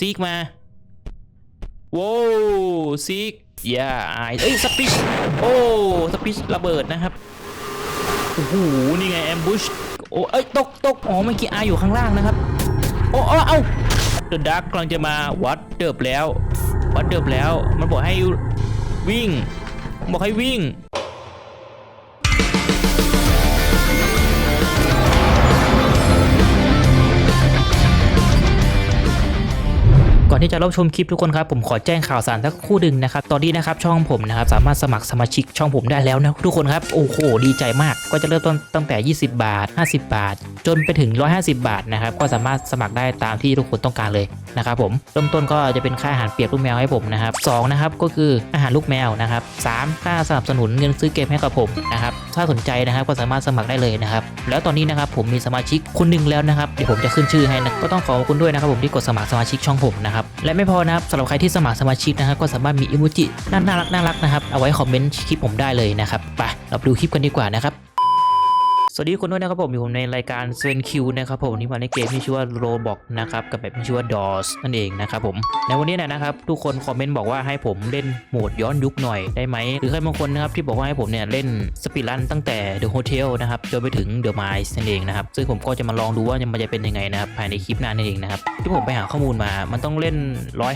ซีกมาโว้ซีกอย่าอายเอ้ยสปิชโอ้สปิชระเบิดนะครับโอ้โหนี่ไงแอมบูชโอ้เอ้ยตกตกอ๋อเมื่อกี้อายอยู่ข้างล่างนะครับโอ้เอ้าเดอะดักกำลังจะมาวัดเดิบแล้ว วัดเดิบแล้วมันบอกให้วิ่ง บอกให้วิ่ง อนที่จะรับชมคลิปทุกคนครับผมขอแจ้งข่าวสารสักคู่ดึงนะครับตอนนี้นะครับช่องผมนะครับสามารถสมัครสมาชิกช่องผมได้แล้วนะทุกคนครับโอ้โหดีใจมากก็จะเริ่มต้นตั้งแต่ 20 บาท 50 บาท จนไปถึง 150 บาทนะครับก็สามารถสมัครได้ตามที่ทุกคนต้องการเลยนะครับผมเริ่มต้นก็จะเป็นค่าอาหารเปียกลูกแมวให้ผมนะครับสองนะครับก็คืออาหารลูกแมวนะครับสามค่าสนับสนุนเงินซื้อเกมให้กับผมนะครับถ้าสนใจนะครับก็สามารถสมัครได้เลยนะครับแล้วตอนนี้นะครับผมมีสมาชิกคนหนึ่งแล้วนะครับเดี๋ยวผมจะขึ้นชื่อให้นะก็ต้องขอบคุณด้วยนะครับผมที่กดสมัครสมาชิกช่องผมนะครับและไม่พอนะครับสำหรับใครที่สมัครสมาชิกนะครับก็สามารถมีอิโมจิน่ารักน่ารักนะครับเอาไว้คอมเมนต์คลิปผมได้เลยนะครับไปเราไปดูคลิปกันดีกว่านะครับ สวัสดีคนด้วยนะครับผมอยู่ในรายการเซนคิวนะครับผมวันนี้มาในเกมที่ชื่อว่าโรบอกนะครับกับแบบที่ชื่อว่า DOS นั่นเองนะครับผมในวันนี้เนยนะครับทุกคนคอมเมนต์บอกว่าให้ผมเล่นโหมดย้อนยุคหน่อยได้ไหมหรือใครบางคนนะครับที่บอกว่าให้ผมเนี่ยเล่นสปีดรันตั้งแต่ The Hotel นะครับจนไปถึง The Mines นั่นเองนะครับซึ่งผมก็จะมาลองดูว่ามันจะเป็นยังไงนะครับภายในคลิปหน้านั่นเองนะครับที่ผมไปหาข้อมูลมา มันต้องเล่น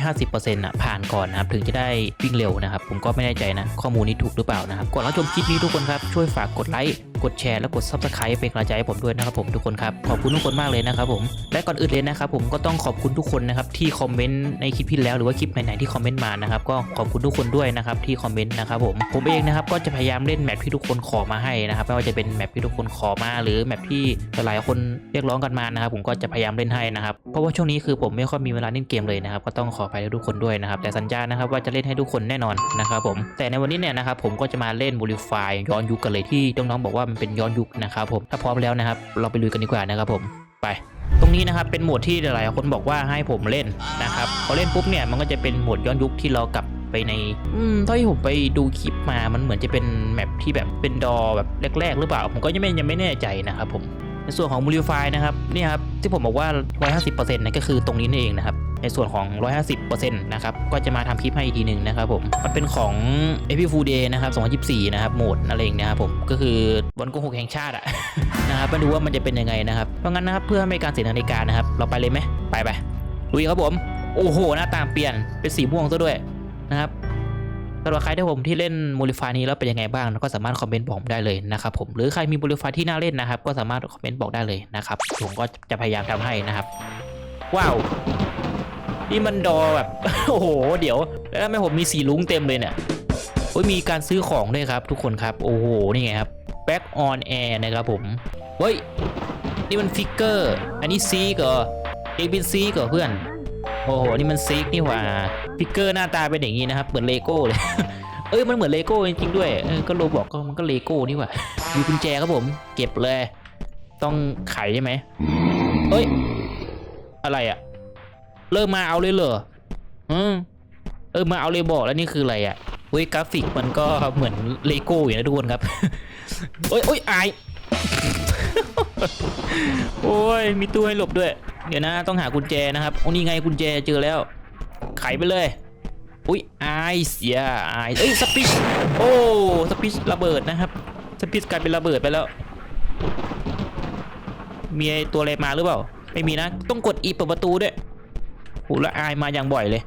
150%อะผ่านก่อนนะครับถึงจะได้วิ่งเร็วนะครับผมก็ไม่แน่ใจนะข้อมูลนี้ถูกหรือเปล่านะครับก่อนรับชมคลิปนี้ทุกคนครับช่วยฝากกดไลค์กดแชร์และกด Subscribe เป็นกำลังใจให้ผมด้วยนะครับผมทุกคนครับขอบคุณทุกคนมากเลยนะครับผมและก่อนอื่นเลยนะครับผมก็ต้องขอบคุณทุกคนนะครับที่คอมเมนต์ในคลิปที่แล้วหรือว่าคลิปไหนๆที่คอมเมนต์มานะครับก็ขอบคุณทุกคนด้วยนะครับที่คอมเมนต์นะครับผมผมเองนะครับก็จะพยายามเล่นแมปที่ทุกคนขอมาให้นะครับไม่ว่าจะเป็นแมปที่ทุกคนขอมา หรือแมปที่หลายคนเรียกร้องกันมานะครับผมก็จะพยายามเล่นให้นะครับเพราะว่าช่วงนี้คือผมไม่ค่อยมีเวลาเล่นเกมเลยนะครับก็ต้องขออภัยทุกคนด้วยนะครับแต่สัญญานะครับว่าจะเล่นให้ทุกคนแน่นอนนะครับผมแต่ในวันนี้เนี่ยนะครับผมก็จะมาเล่นโมดิฟายย้อนยุคกันเลยที่น้องๆบอกว่ามันเป็นย้อนยุคนะครับผมถ้าพร้อมแล้วนะครับ เราไปลุยกันดีกว่านะครับผมไปตรงนี้นะครับเป็นโหมดที่หลายๆคนบอกว่าให้ผมเล่นนะครับพอเล่นปุ๊บเนี่ยมันก็จะเป็นโหมดย้อนยุคที่เรากลับไปในอืมเท่าที่ผมไปดูคลิปมามันเหมือนจะเป็นแมปที่แบบเป็นดอแบบแรก ๆ หรือเปล่า ผมก็ยังไม่ยังไม่แน่ใจนะครับผมในส่วนของ Modify นะครับนี่ครับที่ผมบอกว่า 150%นะก็คือตรงนี้นี่เองนะครับ ในส่วนของ 150%นะครับก็จะมาทำคลิปให้อีกทีหนึ่งนะครับผมมันเป็นของ a p i f u l Day นะครับ2024 นะครับโหมดอะไรอย่างเงี้ยครับผมก็คือวันโกหกแห่งชาติอะนะครับมาดูว่ามันจะเป็นยังไงนะครับเพราะงั้นนะครับเพื่อไม่ให้การเสียนาฬิกานะครับเราไปเลยไหมไปไปลุยครับผมโอ้โหหน้าตาเปลี่ยนเป็นสีม่วงซะด้วยนะครับสำหรับใครที่ผมที่เล่นโมดิฟานี้แล้วเป็นยังไงบ้างก็สามารถคอมเมนต์บอกได้เลยนะครับผมหรือใครมีโมดิฟาที่น่าเล่นนะครับ ก็สามารถคอมเมนต์บอกได้เลยนะครับผมก็จะพยายามทำให้นะครับ ว้าว นี่มันดอแบบ โอ้โห เดี๋ยว แล้วทำไมผมมีสีลุ้งเต็มเลยเนี่ยโอ้ยมีการซื้อของด้วยครับ ทุกคนครับ โอ้โห นี่ไงครับ back on air นะครับผม เฮ้ย นี่มันฟิกเกอร์ อันนี้ซีกเหรอเองเป็นซีกเหรอเพื่อน โอ้โห นี่มันซีกนี่หว่า ฟิกเกอร์หน้าตาเป็นอย่างนี้นะครับ เหมือนเลโก้เลย เอ้ย มันเหมือนเลโก้จริงๆด้วย ก็โรบอกก็มันก็เลโก้นี่หว่ามีกุญแจครับผม เก็บเลย ต้องไขใช่ไหมเอ้ย อะไรอะ เริ่มมาเอาเลยเหรออืมเออมาเอาเลยบอกแล้วนี่คืออะไรอะเฮ้ยกราฟิกมันก็เหมือนเลโก้อยู่นะทุกคนครับโอ้ยโอ้ยอายโอ้ยมีตู้ให้หลบด้วย เดี๋ยวนะต้องหากุญแจนะครับโอ้นี่ไงกุญแจเจอแล้วไขไปเลยอุ้ยไอซ์อย่าไอซ์เอ้ยสปิชโอ้สปิชระเบิดนะครับสปิชกลายเป็นระเบิดไปแล้ว มีไอ้ตัวอะไรมาหรือเปล่า ไม่มีนะ ต้องกดอีเปิดประตูด้วย โหและอายมาอย่างบ่อยเลย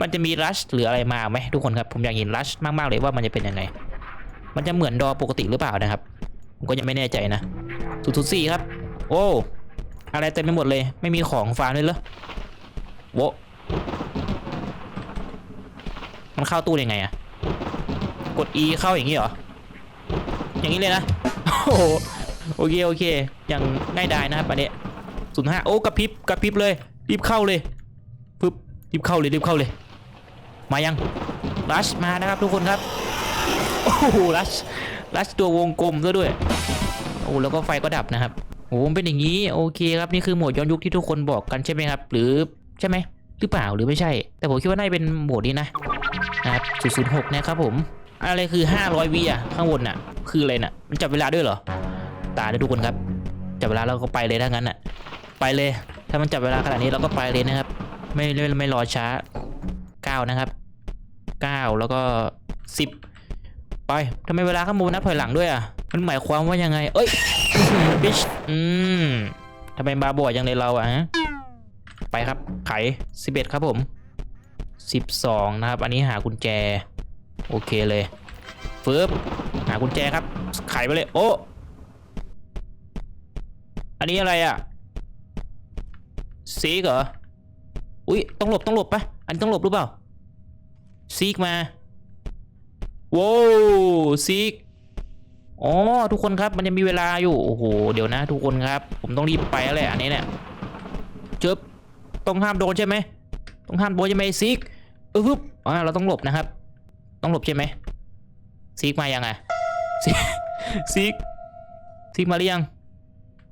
มันจะมีรัชหรืออะไรมาไหมทุกคนครับ ผมอยากเห็นรัชมากๆเลยว่ามันจะเป็นยังไง มันจะเหมือนดอปกติหรือเปล่านะครับ ผมก็ยังไม่แน่ใจนะศูนย์สี่ครับ โอ้อะไรเต็มไปหมดเลย ไม่มีของฟาร์มเลยเหรอโวมันเข้าตู้ยังไงอะกด E เข้าอย่างนี้เหรอ อย่างนี้เลยนะ โอ้โหโอเค โอเค อย่างง่ายดายนะครับอันเนี้ศูนย์ห้าโอ้กระพริบกระพริบเลย รีบเข้าเลย รีบเข้าเลยรีบเข้าเลย มายังรัชมานะครับทุกคนครับโอ้โหรัชรัชตัววงกลมซะด้วยโอ้แล้วก็ไฟก็ดับนะครับโอ้เป็นอย่างนี้โอเคครับนี่คือโหมดย้อนยุคที่ทุกคนบอกกันใช่ไหมครับ หรือใช่ไหมหรือเปล่าหรือไม่ใช่ แต่ผมคิดว่าน่าจะเป็นโหมดนี้นะนะครับ006นะครับผมอะไรคือ 500วิอะข้างบนน่ะ คืออะไรน่ะ มันจับเวลาด้วยเหรอ ตาด้วยทุกคนครับ จับเวลาเราก็ไปเลยถ้างั้นน่ะ ไปเลย ถ้ามันจับเวลาขนาดนี้เราก็ไปเลยนะครับ ไม่ไม่ไม่รอช้าเก้านะครับเก้าแล้วก็สิบไปทำไมเวลาข้างบนนับถอยหลังด้วยอะมันหมายความว่ายังไง เอ้ยบิชอืมทำไมมาบอยยังเลยเราอะฮะไปครับไขสิบเอ็ดครับผมสิบสองนะครับ อันนี้หากุญแจ โอเคเลยฟึบหากุญแจครับ ไขไปเลย โอ้อันนี้อะไรอะซีกเหรอ อุ้ยต้องหลบต้องหลบปะอันนี้ต้องหลบหรือเปล่าซีกมาโว้วซีกอ๋อทุกคนครับมันยังมีเวลาอยู่โอ้โหเดี๋ยวนะ ทุกคนครับ ผมต้องรีบไปแล้วแหละอันนี้เนี่ยเจ็บต้องห้ามโดนใช่ไหมต้องห้ามโดนใช่ไหมซีกเออฮึบอ่าเราต้องหลบนะครับ ต้องหลบใช่ไหมซีกมายังไงซีกซีกซีกมาหรือยัง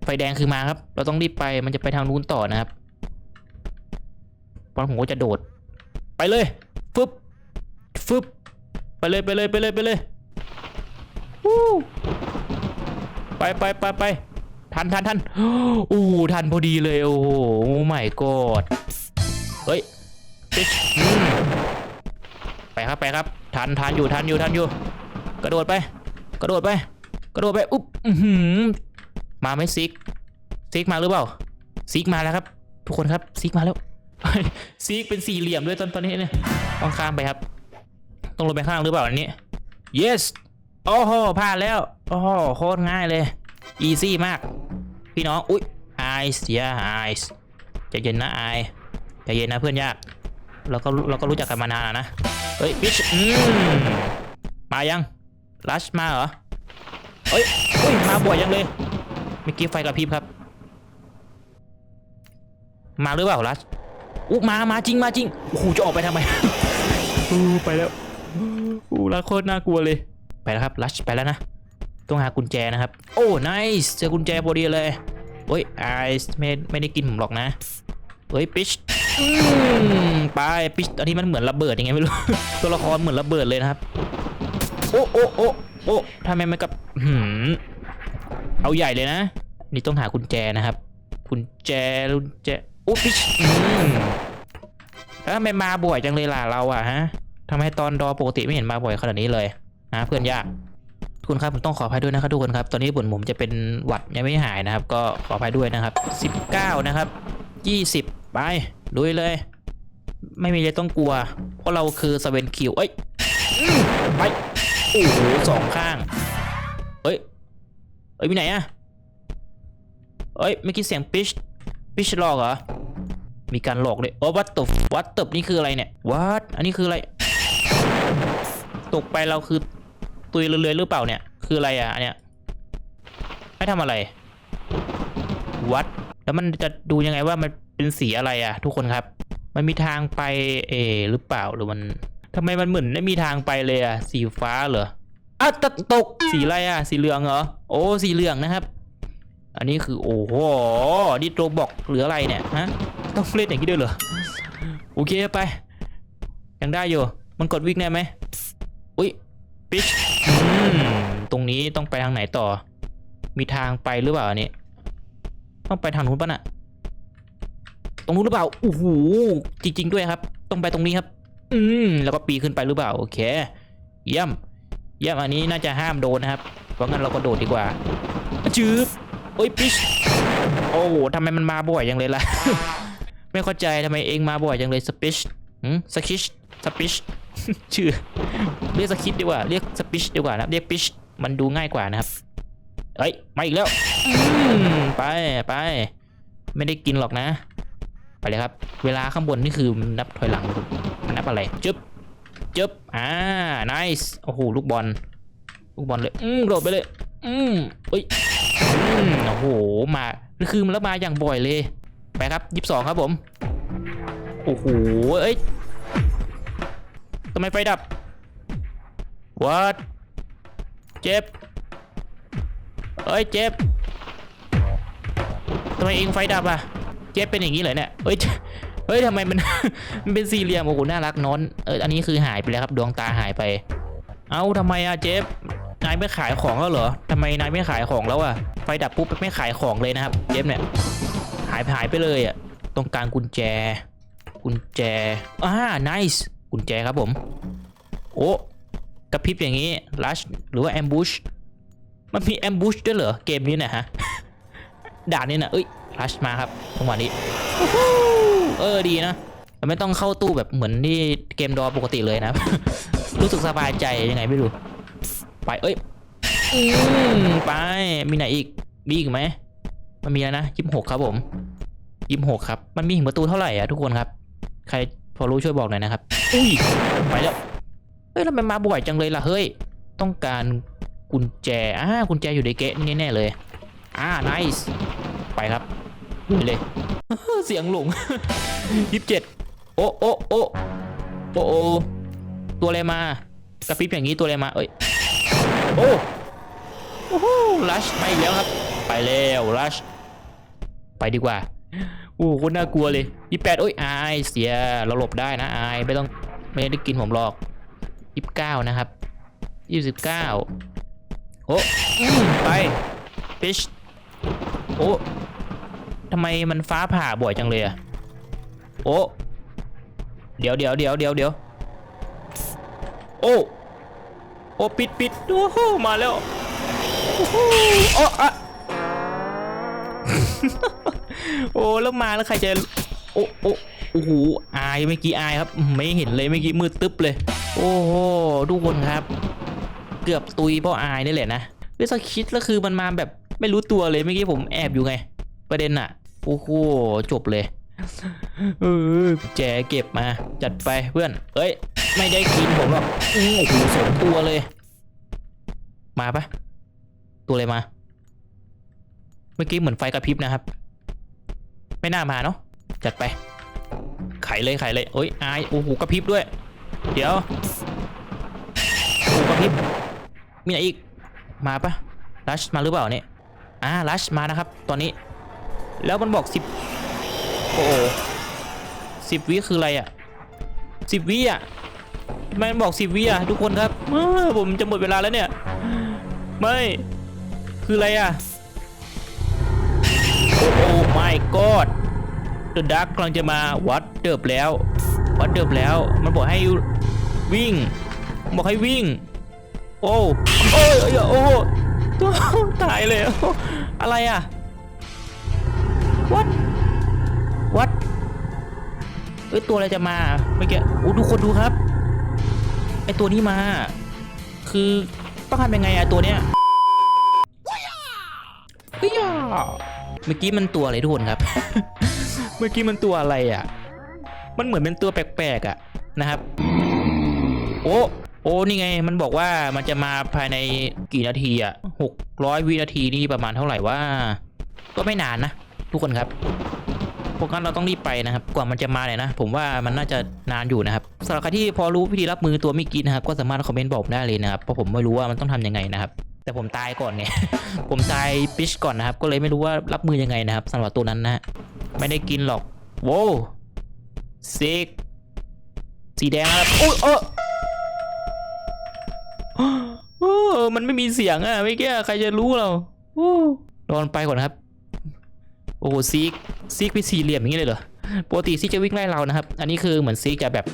ไฟแดงคือมาครับ เราต้องรีบไปมันจะไปทางนู้นต่อนะครับ พราะผมก็จะโดด ไปเลยฟึบฟึบไปเลยไปเลยไปเลยไปเลยวู้ไปไปไปไปทันทันทันโอ้ทันพอดีเลยโอ้โหไม่กอดเฮ้ยปิ๊ชไปครับไปครับ ทันทันอยู่ทันอยู่ทันอยู่ กระโดดไป กระโดดไป กระโดดไปอุ๊บหือมาไหมซิกซิกมาหรือเปล่าซิกมาแล้วครับ ทุกคนครับซิกมาแล้ว ซิกเป็นสี่เหลี่ยมด้วยตอนตอนนี้เนี่ยต้องข้ามไปครับ ต้องลงไปข้างหรือเปล่าอันนี้ yes โอ้โหพลาดแล้วโอ้โหโคตรง่ายเลย easy มาก พี่น้อง อุ๊ย eyes yeah eyes ใจเย็นนะ eye ใจเย็นนะเพื่อนยากเราก็เราก็รู้จักกันมานานนะ เฮ้ย bitch อืมมายัง rush มาเหรอเฮ้ยอุ้ยมาบ่อยยังเลยเมื่อกี้ไฟกระพริบครับ มาหรือเปล่ารัช อู้มามาจริงมาจริงโอ้โหจะออกไปทำไมอู้ไปแล้วอู้รักโคตรน่ากลัวเลย ไปแล้วครับรัชไปแล้วนะ ต้องหากุญแจนะครับ โอ้ไนส์เจอกุญแจพอดีเลยเฮ้ยไอซ์ไม่ไม่ได้กินผมหรอกนะเฮ้ยปิชอืมไปปิชอันนี้มันเหมือนระเบิดยังไงไม่รู้ ตัวละครเหมือนระเบิดเลยนะครับ โอ้โอ้โอ้โอ้ทำไมมันกับหืมเอาใหญ่เลยนะ นี่ต้องหากุญแจนะครับกุญแจกุญแจ โอ้พิชอืมแล้วทำไมมาบ่อยจังเลยล่ะเราอะฮะทำไมตอนดอปกติไม่เห็นมาบ่อยขนาดนี้เลยนะเพื่อนยากทุกคนครับผมต้องขออภัยด้วยนะครับทุกคนครับ ตอนนี้ผลผมจะเป็นหวัดยังไม่หายนะครับ ก็ขออภัยด้วยนะครับ 19 นะครับ 20 ไปลุยเลย ไม่มีอะไรต้องกลัว เพราะเราคือสเวนคิวเอ้ยไปโอ้โหสองข้างเอ้ยเอ้ยมีไหนอะเอ้ยเมื่อกี้เสียงปิช ปิชลอกเหรอ มีการหลอกเลยโอ้วัดตบวัดตบนี่คืออะไรเนี่ยวัดอันนี้คืออะไร ตกไปเราคือตุยเรื่อยๆหรือเปล่าเนี่ย คืออะไรอะอันเนี้ยให้ทำอะไร วัด แล้วมันจะดูยังไงว่ามันเป็นสีอะไรอะ ทุกคนครับ มันมีทางไปเอหรือเปล่าหรือมันทำไมมันเหมือนไม่มีทางไปเลยอะ สีฟ้าเหรออะตกสีอะไรอะ สีเหลืองเหรอ โอ้ สีเหลืองนะครับ อันนี้คือโอ้โหนี่โรบอกหรืออะไรเนี่ยฮะต้องเล่นอย่างนี้ด้วยเหรอโอเคไปยังได้อยู่ มันกดวิ่งได้ไหมอุ้ยปิชอืมตรงนี้ต้องไปทางไหนต่อ มีทางไปหรือเปล่าอันนี้ต้องไปทางนู้นปะน่ะตรงนู้นหรือเปล่าโอ้โหจริง ๆ ด้วยครับ ต้องไปตรงนี้ครับ อืมแล้วก็ปีขึ้นไปหรือเปล่าโอเค เยี่ยม เยี่ยมอันนี้น่าจะห้ามโดนนะครับ เพราะงั้นเราก็โดดดีกว่าจืบ โอ้ยปิชโอ้โหทำไมมันมาบ่อยอยังเลยล่ะ ไม่เข้าใจทำไมเองมาบ่อยจังเลยสปิชหืมสคิชสปิชชื่อ เรียกสคิชดีกว่า เรียกสปิชดีกว่านะเรียกปิชมันดูง่ายกว่านะครับเอ้ยมาอีกแล้วไปไป ไม่ได้กินหรอกนะ ไปเลยครับ เวลาข้างบนนี่คือนับถอยหลังมันนับอะไรจึ๊บจึ๊บอ่า nice โอ้โหลูกบอล ลูกบอลเลย อืมโดดไปเลย อืมเอ้ย โอ้โห มาคือมันแล้วมาอย่างบ่อยเลย ไปครับยี่สิบสองครับผม โอ้โห เอ้ยทำไมไฟดับ what เจ็บ เอ้ย เจ็บทำไมเองไฟดับอะ เจ็บเป็นอย่างนี้เลยเนี่ยเอ้ยเฮ้ยทำไมมัน มันเป็นสี่เหลี่ยมโอ้โหน่ารักนอนเอออันนี้คือหายไปแล้วครับดวงตาหายไป เอ้าทำไมอะเจฟ นายไม่ขายของแล้วเหรอทำไมนายไม่ขายของแล้วอะไฟดับปุ๊บไม่ขายของเลยนะครับเจฟเนี่ยหายหายไปเลยอะตรงกางกุญแจ กุญแจอ่า nice กุญแจครับผม โอ้กระพริบอย่างนี้ rush หรือว่า ambush มันมี ambush ด้วยเหรอเกมนี้นะฮะด่านนี้นะเอ้ย rush มาครับจังหวะนี้เออดีนะไม่ต้องเข้าตู้แบบเหมือนที่เกมดอปกติเลยนะ รู้สึกสบายใจยังไงไม่รู้ ไปเอ้ยอืมไปมีไหนอีกมีอีกไหมมันมีแล้วนะยี่สิบหกครับผมยี่สิบหกครับ มันมีหินประตูเท่าไหร่อะทุกคนครับ ใครพอรู้ช่วยบอกหน่อยนะครับอุ้ยไปแล้วเฮ้ยแล้วมันมาบ่อยจังเลยล่ะเฮ้ย ต้องการกุญแจอ่ากุญแจอยู่ในเกะนี่แน่ๆเลยอ่า nice ไปครับไปเลย เสียงหลงยี่สิบเจ็ดโอ้โอ้โอ้โอ้โอ้ตัวอะไรมากระพริบอย่างนี้ตัวอะไรมา เอ้ย โอ้โอ้โหลัชไปแล้วครับ ไปแล้วลัชไปดีกว่าโอ้โหคนน่ากลัวเลยยี่แปดโอ้ยอายเสียเราหลบได้นะอายไม่ต้องไม่ได้กินผมหรอกยี่สิบเก้านะครับยี่สิบเก้าโอ้ไปฟิชโอ้ทำไมมันฟ้าผ่าบ่อยจังเลยอะโอ้เดี๋ยวเดี๋ยวเดี๋ยวเดี๋ยวเดี๋ยวโอ้ โอ้ปิดปิดโอ้โหมาแล้วโอ้โหโอ้อะโอ้แล้วมาแล้วใครจะโอ้โอ้โอ้โหอายเมื่อกี้อายครับ ไม่เห็นเลยเมื่อกี้มืดตึ๊บเลย โอ้โหทุกคนครับ เกือบตุยเพราะอายนี่แหละนะเรื่องสคิดแล้วคือมันมาแบบไม่รู้ตัวเลยเมื่อกี้ผมแอบอยู่ไง ประเด็นอะโอ้โหจบเลย เออแจเก็บมา จัดไปเพื่อน เอ้ย ไม่ได้กินผมหรอกโอ้โหสองตัวเลย มาปะตัวอะไรมา เมื่อกี้เหมือนไฟกระพริบนะครับ ไม่น่ามาเนาะจัดไป ไขเลยไขเลยโอ้ยอายโอ้โหกระพริบด้วย เดี๋ยวโอ้กระพริบมีไหนอีกมาปะลัชมาหรือเปล่าเนี่ยอ่าลัชมานะครับ ตอนนี้ แล้วมันบอกสิบ โอ้โหสิบวิคืออะไรอะ่ะสิบวิอะทำไมมันบอกสิบวิอะทุกคนครับเออผมจะหมดเวลาแล้วเนี่ย ไม่ คืออะไรอะ โอ้โห my god The Dark กำลังจะมาวัดเดิบแล้ว วัดเดิบแล้ว มันบอกให้วิ่ง บอกให้วิ่ง โอ้โอ้ยโอ้ยโอ้โหตัวตายเลยอะไรอะ what เอ้ยตัวอะไรจะมาเมื่อกี้โอ้ดูคนดูครับไอตัวนี้มา คือต้องทำยังไงอะตัวเนี้ยเฮ้ยอะเมื่อกี้มันตัวอะไรทุกคนครับ เมื่อกี้มันตัวอะไรอะมันเหมือนเป็นตัวแปลกๆอะนะครับ โอ้โอ้นี่ไง มันบอกว่ามันจะมาภายในกี่นาทีอะหกร้อยวินาทีนี่ประมาณเท่าไหร่ว่า ก็ไม่นานนะ ทุกคนครับ พวกนั้นเราต้องรีบไปนะครับ กว่ามันจะมาเนี่ยนะ ผมว่ามันน่าจะนานอยู่นะครับสำหรับใครที่พอรู้วิธีรับมือตัวมิกินะครับ ก็สามารถคอมเมนต์บอกได้เลยนะครับ เพราะผมไม่รู้ว่ามันต้องทำยังไงนะครับ แต่ผมตายก่อนเนี่ย ผมตายปิชก่อนนะครับ ก็เลยไม่รู้ว่ารับมือยังไงนะครับสำหรับตัวนั้นนะฮะไม่ได้กินหรอก โว้ซิกสีแดงครับโอ้ยเออมันไม่มีเสียงอะไม่แก้ใครจะรู้เราโอ้นอนไปก่อนครับ โอ้ซิกซิกเป็นสี่เหลี่ยมอย่างนี้เลยเหรอปกติซิกจะวิ่งไล่เรานะครับ อันนี้คือเหมือนซิกจะแบบ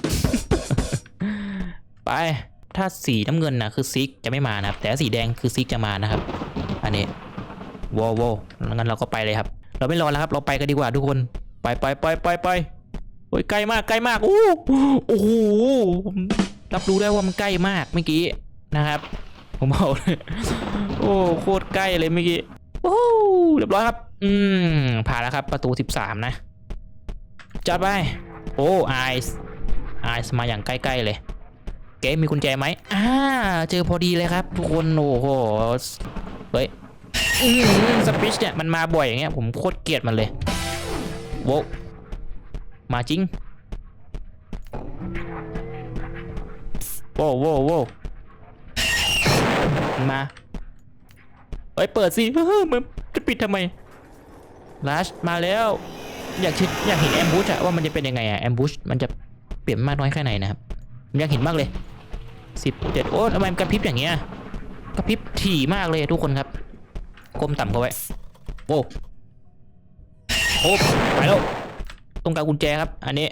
ไปถ้าสีน้ำเงินนะคือซิกจะไม่มานะครับ แต่สีแดงคือซิกจะมานะครับ อันนี้ว้วว้วงั้นเราก็ไปเลยครับ เราไม่รอแล้วครับ เราไปกันดีกว่าทุกคนไปไปไปไปไปโอ้ยใกล้มากใกล้มากโอ้โอ้โหรับรู้ได้ว่ามันใกล้มากเมื่อกี้นะครับ ผมบอกเลยโอ้โคตรใกล้เลยเมื่อกี้ โอ้เรียบร้อยครับ อืม ผ่านแล้วครับ ประตู 13 นะจัดไป โอ้ไอซ์ไอซ์มาอย่างใกล้ ๆ เลย เกมมีกุญแจไหมอ่า เจอพอดีเลยครับ ทุกคน โอ้โห เฮ้ยสปิชเนี่ยมันมาบ่อยอย่างเงี้ย ผมโคตรเกลียดมันเลยโว้มาจริงโว้โว้โว้มา เฮ้ยเปิดสิเฮ้ยมันจะปิดทำไมลัชมาแล้ว อยากคิดอยากเห็นแอมบูชอะว่ามันจะเป็นยังไงอะแอมบูชมันจะเปลี่ยนมากน้อยแค่ไหนนะครับอยากเห็นมากเลยสิบเจ็ดโอ้ทำไมมันกระพริบอย่างเงี้ยกระพริบถี่มากเลยทุกคนครับก้มต่ำเข้าไว้โอ้โอ้ไปแล้วตรงกลางกุญแจครับ อันนี้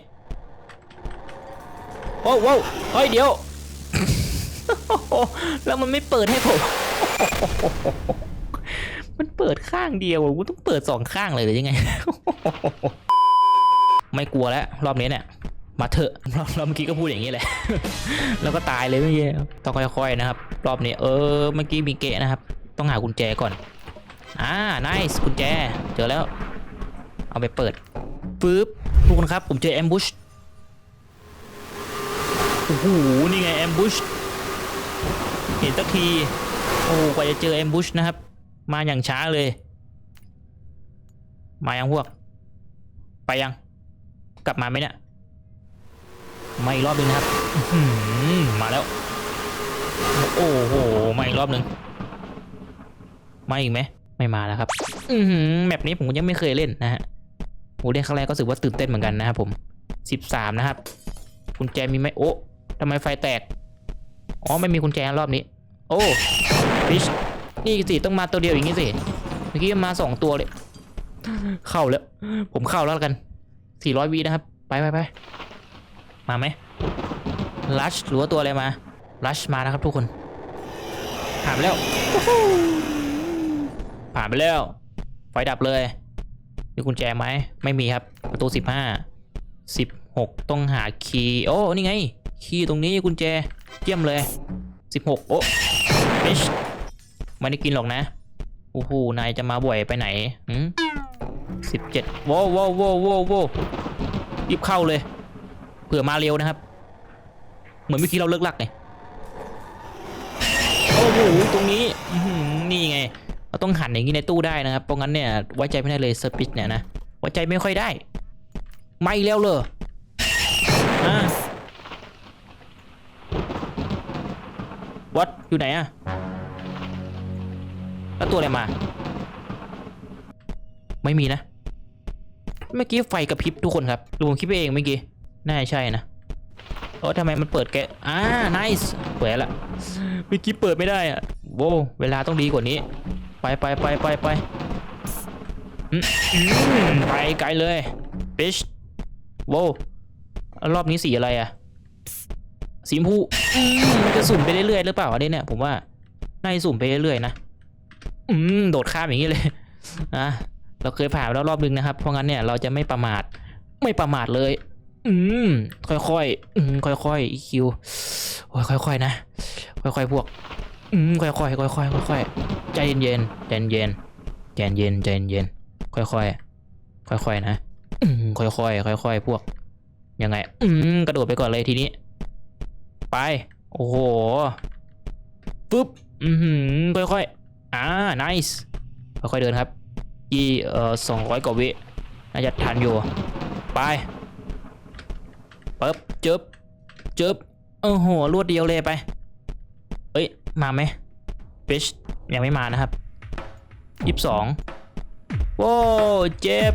โอ้โว้วเฮ้ยเดี๋ยวแล้วมันไม่เปิดให้ผม มันเปิดข้างเดียวกูต้องเปิดสองข้างเลยหรือยังไง ไม่กลัวแล้ว รอบนี้เนี่ย มาเถอะรอบรอบเมื่อกี้ก็พูดอย่างนี้แหละ แล้วก็ตายเลยเมื่อกี้ต้องค่อยๆนะครับ รอบนี้ เออ เมื่อกี้มีเกะนะครับ ต้องหากุญแจก่อน อ่า nice กุญแจ เจอแล้ว เอาไปเปิดปึ๊บทุกคนครับ ผมเจอแอมบูชโอ้โห นี่ไงแอมบูชเห็นสักที โอ้กว่าจะเจอแอมบูชนะครับ มาอย่างช้าเลย มายังพวก ไปยัง กลับมาไหมเนี่ยมาอีกรอบหนึงนะครับมาแล้ว โอ้โหมาอีกรอบหนึ่งมาอีกไหมไม่มาแล้วครับ อืแมปนี้ผมยังไม่เคยเล่นนะฮะโอ้เล่นครั้งแรกก็รู้สึกว่าตื่นเต้นเหมือนกันนะครับผมสิบสามนะครับกุญแจมีไหมโอ้ทำไมไฟแตก อ๋อ ไม่มีกุญแจรอบนี้ โอ้ฟิช นี่สิต้องมาตัวเดียวอย่างนี้สิเมื่อกี้มาสองตัวเลย เข้าแล้ว ผมเข้าแล้วกันสี่ร้อยวินะครับ ไปไปไปมาไหมลัชหรือว่าตัวอะไรมาลัชมานะครับทุกคน ผ่านไปแล้ว ผ่านไปแล้ว ไฟดับเลย มีกุญแจไหม ไม่มีครับ ประตูสิบห้าสิบหกต้องหาคีย์ โอ้ นี่ไง คีย์ตรงนี้กุญแจ เยี่ยมเลยสิบหกโอ้ ไม่ได้กินหรอกนะโอ้โหนายจะมาบ่อยไปไหนหืมสิบเจ็ดว้วว้วว้วว้วโว้วรีบเข้าเลย เผื่อมาเร็วนะครับ เหมือนเมื่อกี้เราเลิกลักไงโอ้โหตรงนี้นี่ไงเราต้องหันอย่างนี้ในตู้ได้นะครับ เพราะงั้นเนี่ยไว้ใจไม่ได้เลยสปิชเนี่ยนะไว้ใจไม่ค่อยได้ ไม่แล้วเลยอ่าวัดอยู่ไหนอะ แล้วตัวอะไรมา ไม่มีนะ เมื่อกี้ไฟกระพริบทุกคนครับดูผมคิดไปเองเมื่อกี้ น่าใช่นะเออทำไมมันเปิดแกะอ่า nice เปิดละเมื่อกี้เปิดไม่ได้อะโว้เวลาต้องดีกว่านี้ ไปไปไปไปไปไปไกลเลยฟิชโว้รอบนี้สีอะไรอะสีชมพูมมันจะสุ่มไปเรื่อยๆหรือเปล่าอันนี้เนี่ยผมว่าน่าจะสุ่มไปเรื่อยๆนะ อืมโดดข้ามอย่างนี้เลยนะเราเคยผ่านแล้วรอบนึงนะครับ เพราะงั้นเนี่ยเราจะไม่ประมาท ไม่ประมาทเลย อืม ค่อยๆอืมค่อยๆคิวโอ้ยค่อยๆนะ ค่อยๆพวก อืมค่อยๆค่อยๆค่อยๆใจเย็นๆใจเย็นๆใจเย็นใจเย็นค่อยๆค่อยๆนะอืมค่อยๆค่อยๆพวกยังไง อืมกระโดดไปก่อนเลยทีนี้ ไป โอ้โหปึ๊บ อืมค่อยๆ อ่า nice ค่อยๆเดินครับยี่เอ่อสองร้อยกว่าวิน่าจะทันอยู่ ไปปึ๊บจึ๊บจึ๊บโอ้โหรวดเดียวเลยไปเอ้ย มาไหมฟิชยังไม่มานะครับยี่สิบสองโว้เจ็บ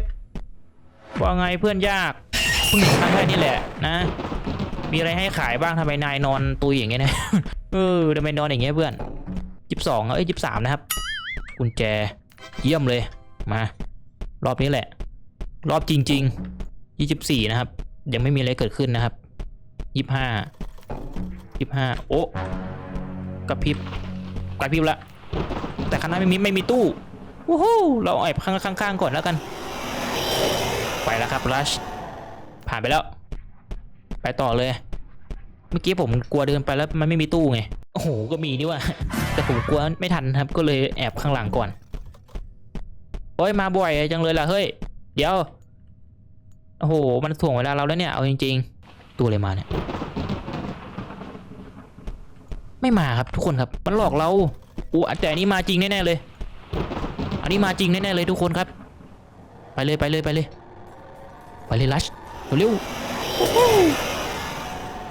ว่าไงเพื่อนยากเพิ่งเห็นครั้งแรกนี่แหละนะ มีอะไรให้ขายบ้างทำไมนายนอนตุยอย่างเงี้ยนะ เออทำไมนอนอย่างเงี้ยเพื่อน ยี่สิบสองเอ้ยยี่สิบสามนะครับ กุญแจเยี่ยมเลยมา รอบนี้แหละ รอบจริงๆยี่สิบสี่นะครับ ยังไม่มีอะไรเกิดขึ้นนะครับยี่ห้ายี่ห้าโอ้กระพริบกระพริบละ แต่ข้างหน้าไม่มีไม่มีตู้วู้ฮู้เราแอบข้างข้างๆก่อนแล้วกัน ไปแล้วครับรัชผ่านไปแล้ว ไปต่อเลย เมื่อกี้ผมกลัวเดินไปแล้วมันไม่มีตู้ไง โอ้โห ก็มีนี่ว่า แต่ผมกลัวไม่ทันครับ ก็เลยแอบข้างหลังก่อนโอ้ยมาบ่อยจังเลยล่ะเฮ้ย เดี๋ยว โอ้โห มันถ่วงเวลาเราแล้วเนี่ย เอาจริง ๆ ตัวอะไรมาเนี่ย ไม่มาครับทุกคนครับ มันหลอกเราอู้แต่อันนี้มาจริงแน่ๆเลย อันนี้มาจริงแน่ๆเลยทุกคนครับ ไปเลยไปเลยไปเลย ไปเลยลัชเร็ว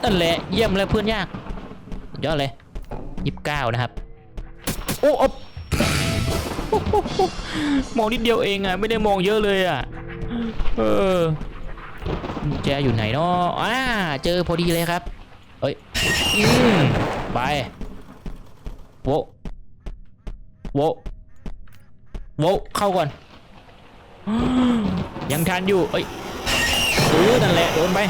นั่นแหละเยี่ยมเลยเพื่อนยากยอดเลยยี่สิบเก้านะครับ อ้อบมองนิดเดียวเองอะไม่ได้มองเยอะเลยอะเออกุญแจอยู่ไหนเนาะอ่าเจอพอดีเลยครับเอ้ยอืมไปโวโวโวเข้าก่อน ยังทันอยู่เอ้ยเออนั่นแหละโดนไป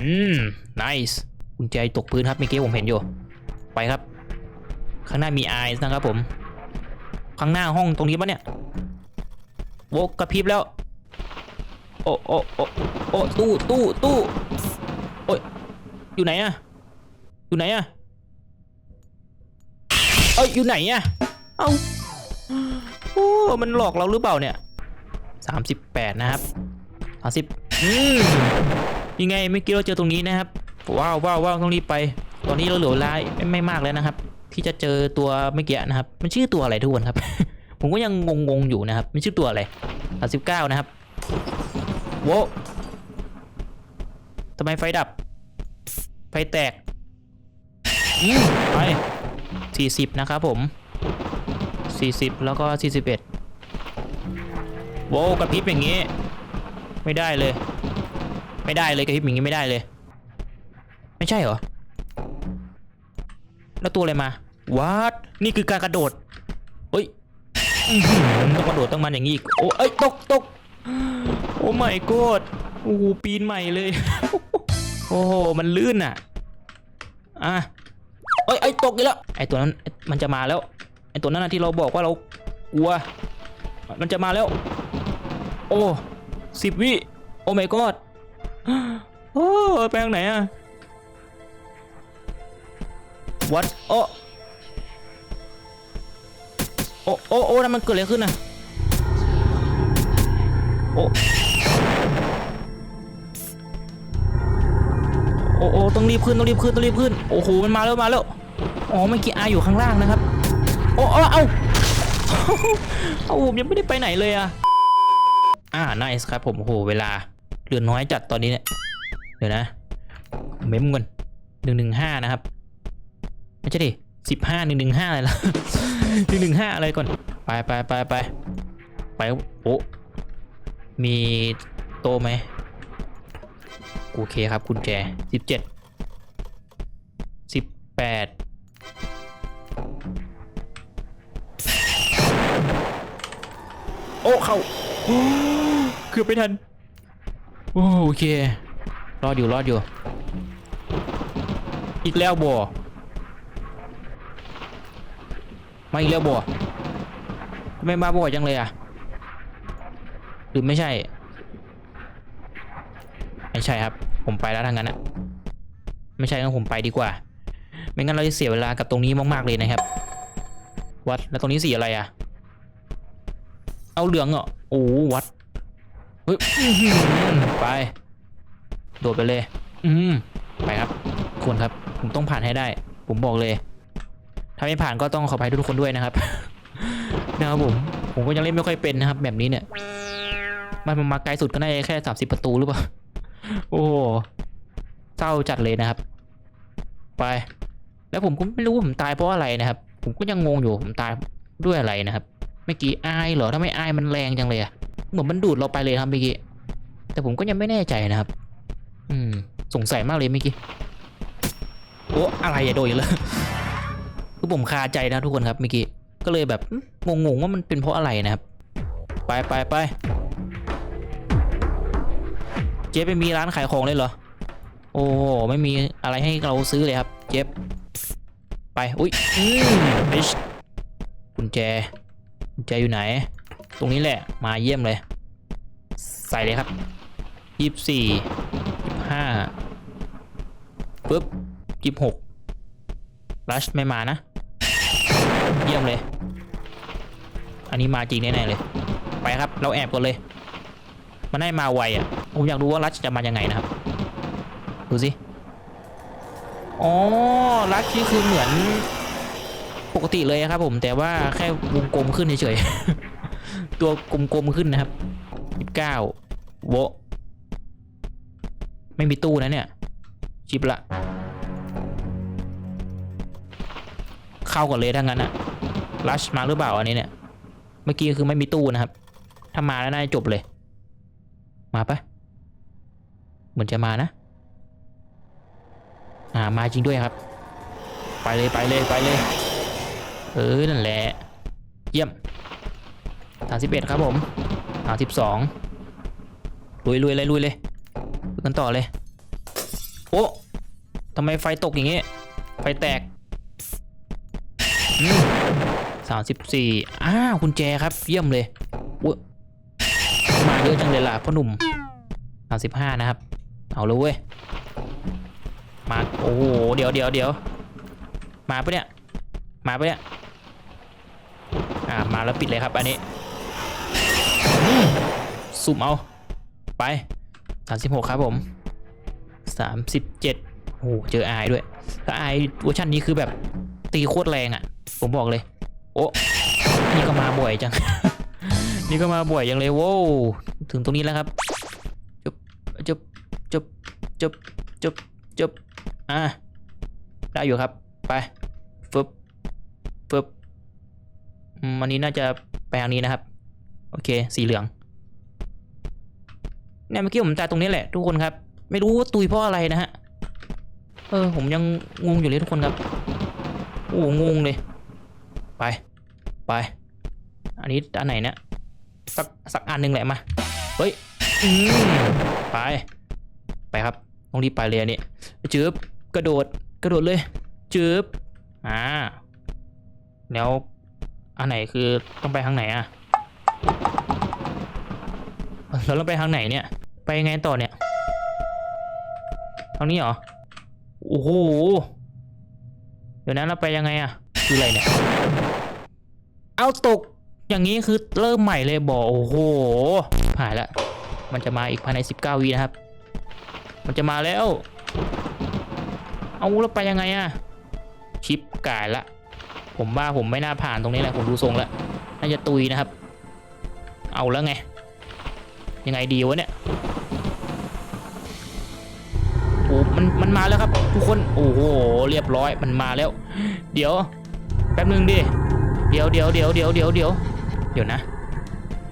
อืม nice กุญแจตกพื้นครับเมื่อกี้ผมเห็นอยู่ ไปครับ ข้างหน้ามีไอซ์นะครับผม ข้างหน้าห้องตรงนี้ปะเนี่ยโวกกระพริบแล้ว โอ้โอ้โอ้โอ้ตู้ตู้ตู้โอ้ยอยู่ไหนอะอยู่ไหนอะเอ้ยอยู่ไหนอะเอ้าโอ้มันหลอกเราหรือเปล่าเนี่ยสามสิบแปดนะครับสามสิบยังไงไม่อกี้เราเจอตรงนี้นะครับว้าวว้าวว้าวต้องรีบไป ตอนนี้เราเหลือเวลาไม่ไม่มากแล้วนะครับ ที่จะเจอตัวเมื่อกี้นะครับ มันชื่อตัวอะไรทุกคนครับ ผมก็ยังงงๆอยู่นะครับ มันชื่อตัวอะไรสามสิบเก้านะครับโว้ทำไมไฟดับ ไฟแตกไปสี่สิบนะครับผมสี่สิบแล้วก็สี่สิบเอ็ดโว้กระพริบอย่างงี้ไม่ได้เลย ไม่ได้เลยกระพริบอย่างงี้ไม่ได้เลย ไม่ใช่เหรอ แล้วตัวอะไรมา วัดนี่คือการกระโดดเฮ้ยต้องกระโดดต้องมันอย่างนี้อีกโอ้เอ้ยตกตกโอ้ไม่กดโอ้ปีนใหม่เลย โอ้โหมันลื่นอะอะเอ้ยไอ้ตกอีกแล้วไอ้ตัวนั้นมันจะมาแล้วไอ้ตัวนั้นที่เราบอกว่าเรากลัว มันจะมาแล้ว โอ้สิบวิโอ้ไม่กอดโอ้ไปทางไหนอะวัดโอ้ โอ้โอ้โอ้นั่นมันเกิดอะไรขึ้นน่ะโอ้โอ้โอ้ต้องรีบขึ้นต้องรีบขึ้นต้องรีบขึ้นโอ้โหมันมาแล้วมาแล้วอ๋อเมื่อกี้อาอยู่ข้างล่างนะครับ โอ้โอ้เอาเอาผมยังไม่ได้ไปไหนเลยอะอ่า nice ครับผมโอ้โหเวลาเหลือน้อยจัดตอนนี้เนี่ยเดี๋ยวนะเมมก่อนหนึ่งหนึ่งห้านะครับไม่ใช่ดิ สิบห้าหนึ่งหนึ่งห้าอะไรล่ะหนึ่งหนึ่งห้าอะไรก่อน ไปไปไปไปไปโอ้มีโตไหมโอเคครับกุญแจสิบเจ็ดสิบแปดโอ้ เข้าโอ้เกือบไม่ทันโอโอเค รอดอยู่รอดอยู่ อีกแล้วบ่ มาอีกแล้วบ่ทำไมมาบ่อยจังเลยอะหรือไม่ใช่ ไม่ใช่ครับ ผมไปแล้วทางนั้นอะไม่ใช่งั้นผมไปดีกว่า ไม่งั้นเราจะเสียเวลากับตรงนี้มากๆเลยนะครับ วัดแล้วตรงนี้สีอะไรอะ เอาเหลืองเหรอโอ้วัดเฮ้ยไปโดดไปเลย อืมไปครับทุกคนครับ ผมต้องผ่านให้ได้ ผมบอกเลย ถ้าไม่ผ่านก็ต้องขออภัยทุกคนด้วยนะครับ นะครับผม ผมก็ยังเล่นไม่ค่อยเป็นนะครับ แบบนี้เนี่ย มันมาไกลสุดก็ได้แค่สามสิบประตูหรือเปล่า โอ้เศร้าจัดเลยนะครับ ไป แล้วผมก็ไม่รู้ผมตายเพราะอะไรนะครับ ผมก็ยังงงอยู่ผมตายด้วยอะไรนะครับ เมื่อกี้อายเหรอถ้าไม่อายมันแรงจังเลยอะเหมือนมันดูดเราไปเลยครับเมื่อกี้ แต่ผมก็ยังไม่แน่ใจนะครับ อืม สงสัยมากเลยเมื่อกี้ โอ้อะไรอะโดยเลย คือผมคาใจนะทุกคนครับเมื่อกี้ก็เลยแบบอืมงงๆว่ามันเป็นเพราะอะไรนะครับ ไปไปไปเจ๊ไปมีร้านขายของเลยเหรอ โอ้โหไม่มีอะไรให้เราซื้อเลยครับ เจ๊บไป อุ้ยอืมบิชกุญแจกุญแจอยู่ไหน ตรงนี้แหละมาเยี่ยมเลย ใส่เลยครับยี่สิบสี่ยี่สิบห้าปึ๊บยี่สิบหกรัชไม่มานะ เยี่ยมเลย อันนี้มาจริงแน่ๆเลย ไปครับ เราแอบก่อนเลย มันได้มาไวอะ ผมอยากรู้ว่ารัชจะมายังไงนะครับ ดูสิ อ๋อ รัชนี่คือเหมือนปกติเลยครับผม แต่ว่าแค่วงกลมขึ้นเฉยๆ ตัวกลมๆขึ้นนะครับยีบเก้าโวไม่มีตู้นะเนี่ย ชิปละ เข้าก่อนเลยถ้างั้นอะ ลัชมาหรือเปล่าอันนี้เนี่ย เมื่อกี้คือไม่มีตู้นะครับ ถ้ามาแล้วน่าจะจบเลย มาปะเหมือนจะมานะ อ่ามาจริงด้วยครับ ไปเลยไปเลยไปเลย เออนั่นแหละ เยี่ยมสามสิบเอ็ดครับผมสามสิบสองลุยลุยเลยลุยเลยกันต่อเลย โอ้ทำไมไฟตกอย่างเงี้ยไฟแตก Mm. 34อ้าวคุณแจครับ เยี่ยมเลยมาเยอะจังเลยล่ะพ่อหนุ่ม 35 นะครับ เอาเลยเว้ย มา โอ้โห เดี๋ยวเดี๋ยวเดี๋ยว มาปะเนี่ย มาปะเนี่ย อ่า มาแล้วปิดเลยครับ อันนี้ สุ่มเอา ไป 36 ครับผม 37โอ้โหเจอไอด้วยแล้วไอเวอร์ชันนี้คือแบบตีโคตรแรงอะ่ะ ผมบอกเลย โอ้นี่ก็มาบ่อยจัง นี่ก็มาบ่อยจังเลยโว้ถึงตรงนี้แล้วครับจบจบจบจบจบจบอะได้อยู่ครับ ไปฟึบฟึบอืมอันนี้น่าจะไปทางนี้นะครับ โอเค สีเหลือง เนี่ยเมื่อกี้ผมตายตรงนี้แหละทุกคนครับ ไม่รู้ว่าตุยเพราะอะไรนะฮะ เออ ผมยังงงอยู่เลยทุกคนครับ โอ้งงเลย ไป ไป อันนี้อันไหนเนี่ยสักสักอันหนึ่งแหละมา เฮ้ยไป ไปครับ ต้องรีบไปเลยอันนี้จืบกระโดด กระโดดเลยจืบอ่า แล้วอันไหนคือต้องไปทางไหนอะแล้วเราไปทางไหนเนี่ย ไปยังไงต่อเนี่ย ทางนี้เหรอ โอ้โห เดี๋ยวนั้นเราไปยังไงอะคืออะไรเนี่ย เอาตก อย่างนี้คือเริ่มใหม่เลยบอกโอ้โหผ่านละมันจะมาอีกภายใน 19วินะครับ มันจะมาแล้ว เอาแล้วไปยังไงอะชิปกายละ ผมว่าผมไม่น่าผ่านตรงนี้แหละผมดูทรงแล้วน่าจะตุยนะครับ เอาแล้วไง ยังไงดีวะเนี่ยโอ้มันมันมาแล้วครับ ทุกคน โอ้โห เรียบร้อยมันมาแล้ว เดี๋ยว แป๊บนึงดิ เดี๋ยวเดี๋ยวเดี๋ยวเดี๋ยวเดี๋ยวเดี๋ยวเดี๋ยวนะ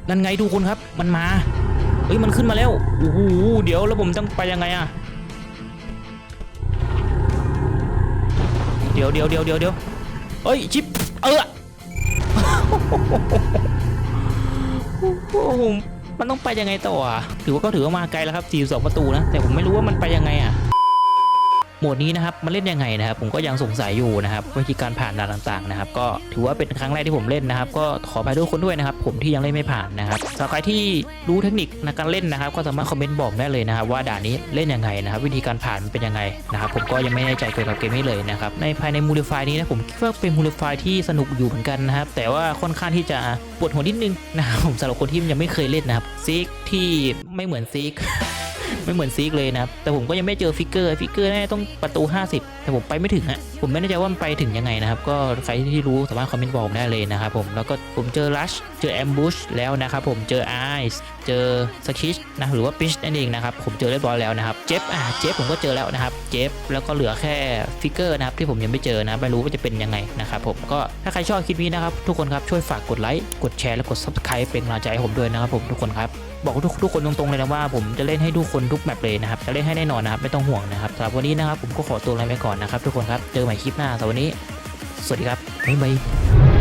นั่นไงทุกคนครับ มันมา เฮ้ยมันขึ้นมาแล้วโอ้โหเดี๋ยวแล้วผมต้องไปยังไงอะเดี๋ยวเดี๋ยวเดี๋ยวเดี๋ยวเดี๋ยวเอ้ยชิปเออโอ้โหมันต้องไปยังไงต่ออะถือว่าก็ถือว่ามาไกลแล้วครับ 42 ประตูนะ แต่ผมไม่รู้ว่ามันไปยังไงอะ หมดนี้นะครับมันเล่นยังไงนะครับ ผมก็ยังสงสัยอยู่นะครับวิธีการผ่านด่านต่างๆนะครับ ก็ถือว่าเป็นครั้งแรกที่ผมเล่นนะครับ ก็ขอไปทุกคนด้วยนะครับ ผมที่ยังเล่นไม่ผ่านนะครับสำหรับใครที่รู้เทคนิคในการเล่นนะครับ ก็สามารถคอมเมนต์บอกได้เลยนะครับ ว่าด่านนี้เล่นยังไงนะครับ วิธีการผ่านเป็นยังไงนะครับ ผมก็ยังไม่แน่ใจเกี่ยวกับเกมนี้เลยนะครับในภายในมูลไฟนี้นะผมคิดว่าเป็นมูลไฟที่สนุกอยู่เหมือนกันนะครับ แต่ว่าค่อนข้างที่จะปวดหัวนิดนึงนะครับผมสำหรับคนที่ยังไม่เคยเล่นนะครับซิกที่ไม่เหมือนซิก ไม่เหมือนซีกเลยนะครับ แต่ผมก็ยังไม่เจอฟิกเกอร์ฟิกเกอร์น่าจะต้องประตู 50 แต่ผมไปไม่ถึงอะผมไม่แน่ใจว่ามันไปถึงยังไงนะครับ ก็ใครที่รู้สามารถคอมเมนต์บอกผมได้เลยนะครับผม แล้วก็ผมเจอลัชเจอแอมบูชแล้วนะครับผม เจอไอซ์เจอสคิชนะ หรือว่าปิชนั่นเองนะครับ ผมเจอเรียบร้อยแล้วนะครับ เจฟอะ เจฟผมก็เจอแล้วนะครับ เจฟ แล้วก็เหลือแค่ฟิกเกอร์นะครับที่ผมยังไม่เจอนะไม่รู้ว่าจะเป็นยังไงนะครับผม ก็ถ้าใครชอบคลิปนี้นะครับทุกคนครับช่วยฝากกดไลค์ กดแชร์ และกด subscribe เป็นกำลังใจให้ผมด้วยนะครับผมทุกคนครับ บอกทุกทุกคนตรงๆเลยนะว่าผมจะเล่นให้ทุกคนทุกแมปเลยนะครับจะเล่นให้แน่นอนนะครับไม่ต้องห่วงนะครับสำหรับวันนี้นะครับผมก็ขอตัวลาไปก่อนนะครับทุกคนครับเจอใหม่คลิปหน้าสำหรับวันนี้ สวัสดีครับบ๊ายบาย